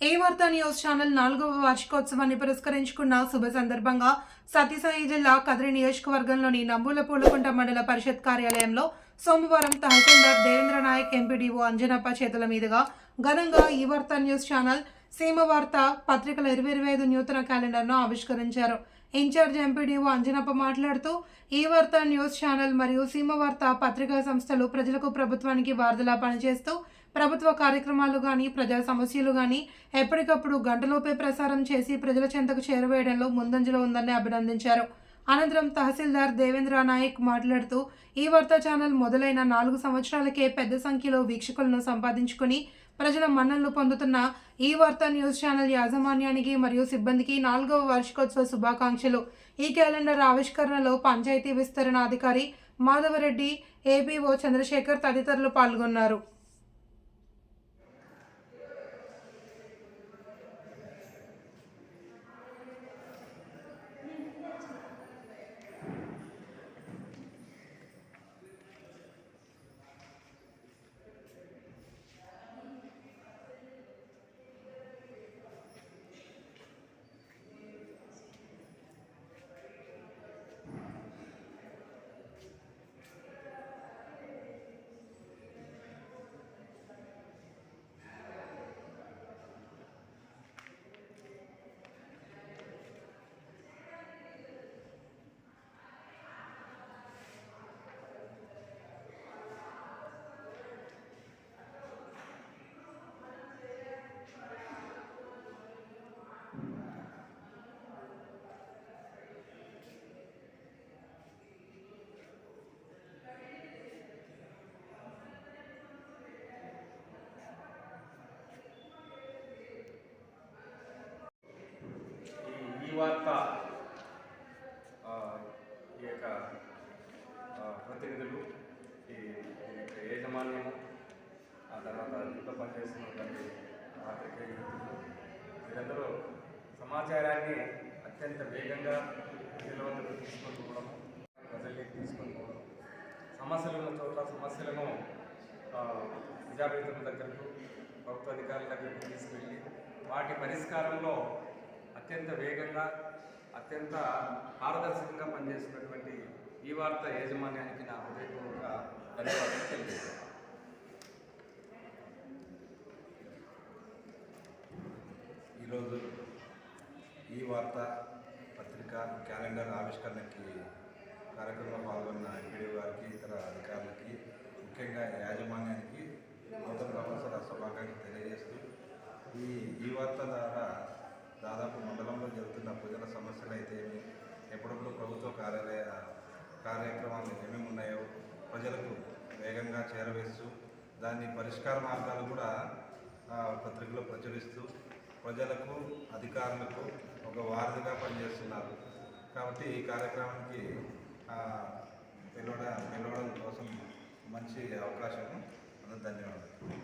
ఏ వార్త news channel నాలుగవ వార్షికోత్సవాన్ని పురస్కరించుకున్న శుభ సందర్భంగా సత్యసాయి జిల్లా కదిరి నియోజకవర్గంలోని నంబుల పూలకుంట మండల పరిషత్ కార్యాలయంలో సోమవారం తహసీల్దార్ దేవేంద్ర నాయక్ ఎంపీడీఓ అంజనప్ప చేతుల మీదుగా ఘనంగా ఈ వార్త న్యూస్ ఛానల్ సీమ వార్త పత్రికల ఇరవై ఇరవై ఐదు నూతన క్యాలెండర్ను ఆవిష్కరించారు. ఇన్ఛార్జ్ ఎంపీడీఓ అంజనప్ప మాట్లాడుతూ ఈ వార్త న్యూస్ ఛానల్ మరియు సీమ వార్త పత్రికా సంస్థలు ప్రజలకు ప్రభుత్వానికి వార్తలా పనిచేస్తూ ప్రభుత్వ కార్యక్రమాలు కానీ ప్రజా సమస్యలు కానీ ఎప్పటికప్పుడు గంటలోపే ప్రసారం చేసి ప్రజల చెంతకు చేరవేయడంలో ముందంజలో ఉందని అభినందించారు. అనంతరం తహసీల్దార్ దేవేంద్ర నాయక్ మాట్లాడుతూ ఈ వార్తా ఛానల్ మొదలైన నాలుగు సంవత్సరాలకే పెద్ద సంఖ్యలో వీక్షకులను సంపాదించుకుని ప్రజల మన్ననలు పొందుతున్న ఈ వార్తా న్యూస్ ఛానల్ యాజమాన్యానికి మరియు సిబ్బందికి నాలుగవ వార్షికోత్సవ శుభాకాంక్షలు. ఈ క్యాలెండర్ ఆవిష్కరణలో పంచాయతీ విస్తరణ అధికారి మాధవరెడ్డి ఏపీఓ చంద్రశేఖర్ తదితరులు పాల్గొన్నారు. ఈ ఈ వార్త ఈ యొక్క ప్రతినిధులు ఈ యొక్క యాజమాన్యము ఆ తర్వాత ఇంట్లో పనిచేస్తున్నటువంటి పాత్రికేయులు వీరందరూ సమాచారాన్ని అత్యంత వేగంగా ప్రజల తీసుకొని పోవడం ప్రజల్లోకి తీసుకొని పోవడం. సమస్యలు ఉన్న చోట్ల సమస్యలను ఆ, ప్రజాప్రతినిధుల దగ్గరకు ప్రభుత్వ అధికారుల దగ్గరకు తీసుకెళ్ళి వాటి పరిష్కారంలో అత్యంత వేగంగా అత్యంత పారదర్శకంగా పనిచేసినటువంటి ఈ వార్త యాజమాన్యానికి నా హృదయపూర్వక ధన్యవాదాలు తెలియజేస్తాను ఈరోజు ఈ వార్త పత్రిక క్యాలెండర్ ఆవిష్కరణకి కార్యక్రమంలో పాల్గొన్న ఎంపీడీ గారికి ఇతర అధికారులకి ముఖ్యంగా యాజమాన్య నూతన సంవత్సర శుభాకాంక్షలు తెలియజేస్తూ ఈ ఈ వార్త ద్వారా దాదాపు మండలంలో జరుగుతున్న ప్రజల సమస్యలు అయితే ఏమి ఎప్పుడప్పుడు ప్రభుత్వ కార్యాలయ కార్యక్రమాలు ఏమేమి ఉన్నాయో ప్రజలకు వేగంగా చేరవేస్తూ దాని పరిష్కార మార్గాలు కూడా ఆ, పత్రికలో ప్రచురిస్తూ ప్రజలకు అధికారులకు ఒక వారధిగా పనిచేస్తున్నారు. కాబట్టి ఈ కార్యక్రమానికి పిలవడం పిలవడం కోసం మంచి అవకాశం ధన్యవాదాలు.